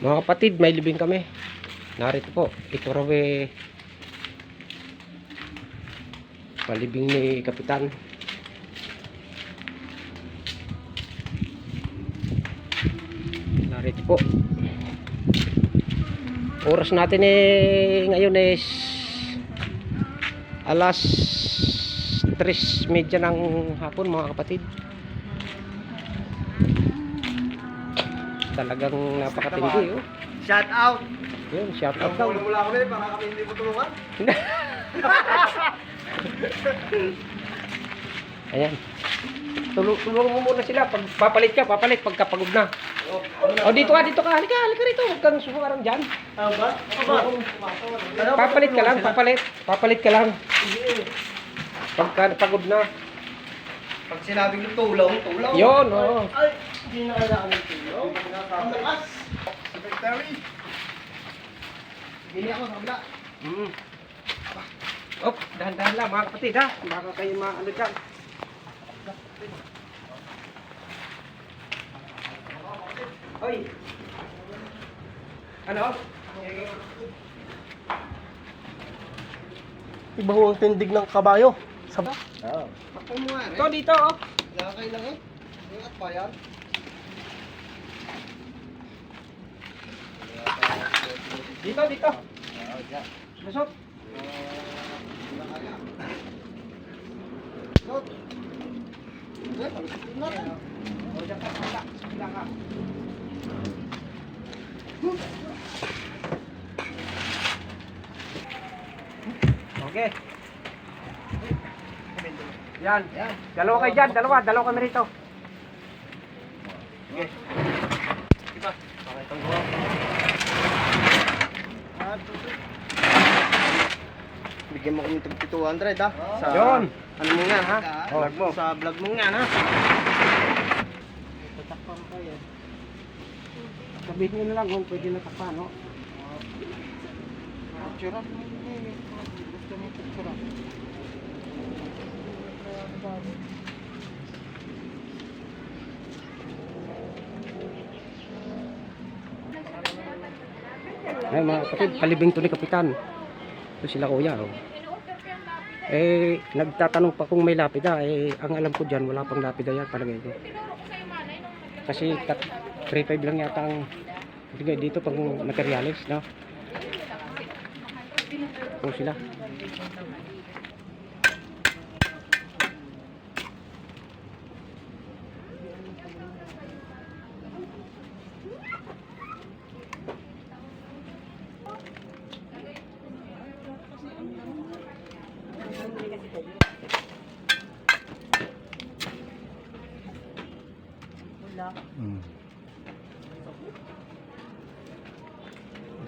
Mga kapatid, may libing kami. Narito po, ito raw eh, palibing ni Kapitan. Narito po. Oras natin eh, ngayon is alas 3.30 ng hapon mga kapatid. Talagang napakatindi oh. Shout out! Yun, shout out daw. Tulong mula kami para kami hindi mo tulungan. Ayan. Tulong, tulungan mo muna sila. Pag papalit ka, papalit pagka pagod na. Oh, O dito ka, dito ka. Halika, halika rito. Huwag kang sumarang dyan. Ano ba? Ano ba? Ano? Papalit ka lang, papalit. Papalit ka lang. Pagka pagod na. Pag sinabing tulong, tulong. Yun, oo. Ay, hindi na kailangan ng tulong. Secretary. Bili ako sa kabila. Mm. Oh, dahan-dahan lang mga kapatid ha. Baka kayo maano dyan. Hoy. Ano? Iba ho ang tindig ng kabayo. Saba? Oo. Nga Ito dito oh. Nakakay lang eh. Ingat pa yan. Dito, dito. Lusot. Ka. Okay. Yan. Yan. Dalawa kayo dyan. Dalawa. Dalawa kami rito. Sige. Diba? Pakita Bigyan mo kami ng 200 ha. Sa, Yun. Ano mo nga ha? Oh. Vlog mo. Sa vlog mo nga ha. Sabihin nyo na lang kung pwede na takpan, no? Picture up. Gusto mo picture up. Ay, mga kapatid, palibing to ni Kapitan. Ito sila kuya, oh. Eh, nagtatanong pa kung may lapida. Eh, ang alam ko dyan, wala pang lapida yan, palagay ko. Kasi, 3.5 lang yata ang bigay dito pang materialis, no? Ito sila.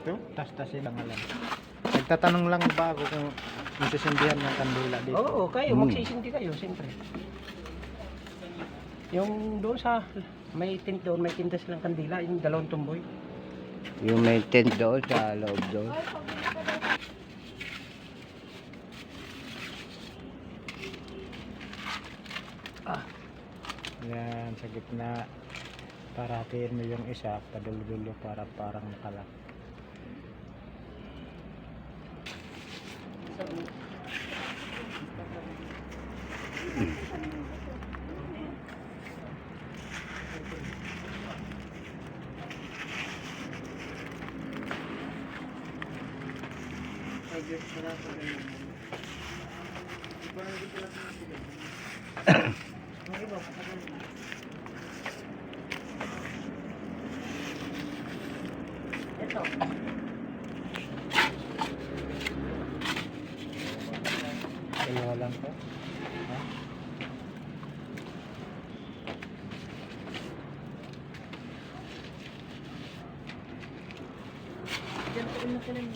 Ito? Tas-tasin lang alam. Nagtatanong lang ba ako kung masusundihan ng kandila dito? Oo, kayo, Hmm. magsisindi kayo, siyempre. Yung doon sa, may tent doon, may tinda silang kandila, yung dalawang tumboy. Yung may tent doon sa loob doon. Yan, sa gitna. Para hatiin mo yung isa, padulo-dulo para parang nakalak. Ito. Dalawa lang po. Diyan po yung makilang.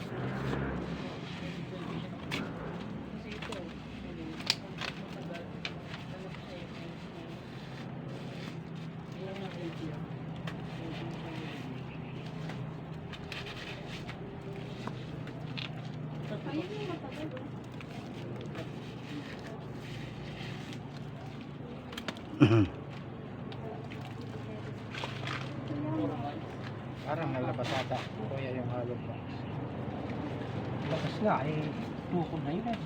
Parang nalabas ata. Kuya yung halong box. Lakas nga eh. Buko na yun eh.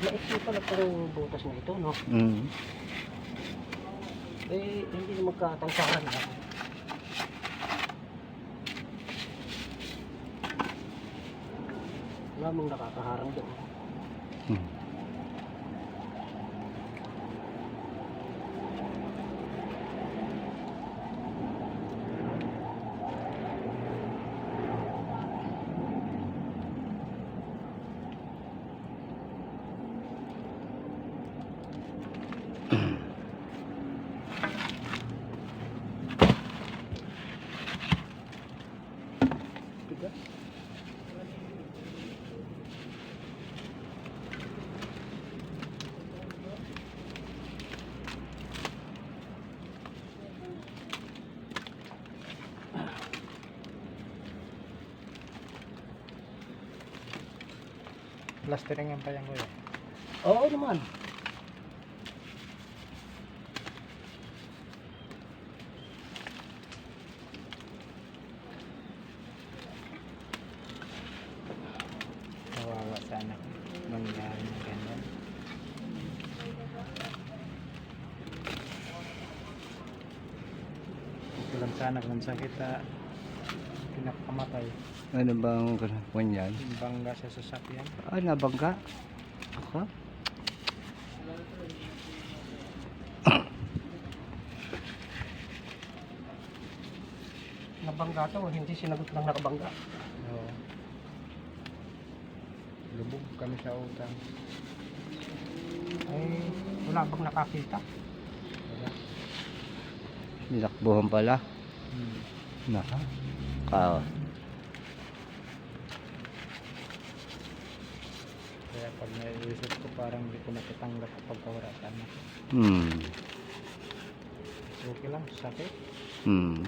Maiksi pala pero butas na ito, no? Mm -hmm. Eh, hindi magkatansakan na. Wala mong nakakaharang doon. Plasteringan pa yan kuya. Oo naman. Kawawa sana mangyari ng ganyan. Ito lang sana kung sakit na pinakamatay. Ano bang kwan yan? Bangga sa sasakyan. Ah, nabangga. Ako? Nabangga to, hindi sinagot ng nakabangga. Oo. Lubog kami sa utang. Eh, wala bang nakakita? Wala. Nilakbuhan pala. Hmm. Naka. Kao. Pag naiisip ko parang hindi ko natatanggap kapag wala sana. Hmm. Okay lang, sakit. Hmm.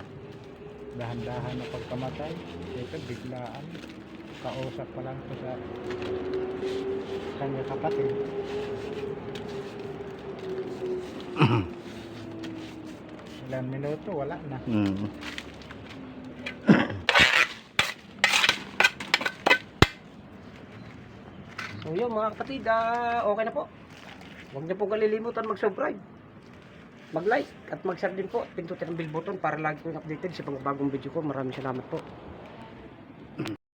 Dahan-dahan na pagkamatay. Ito biglaan. Kausap pa lang ko sa kanya kapatid. Ilang minuto, wala na. Hmm. So yun mga kapatid, ah, okay na po. Huwag niyo po kalilimutan mag-subscribe. Mag-like at mag-share din po. Pindutin ang bell button para lagi ko updated sa mga bagong video ko. Maraming salamat po.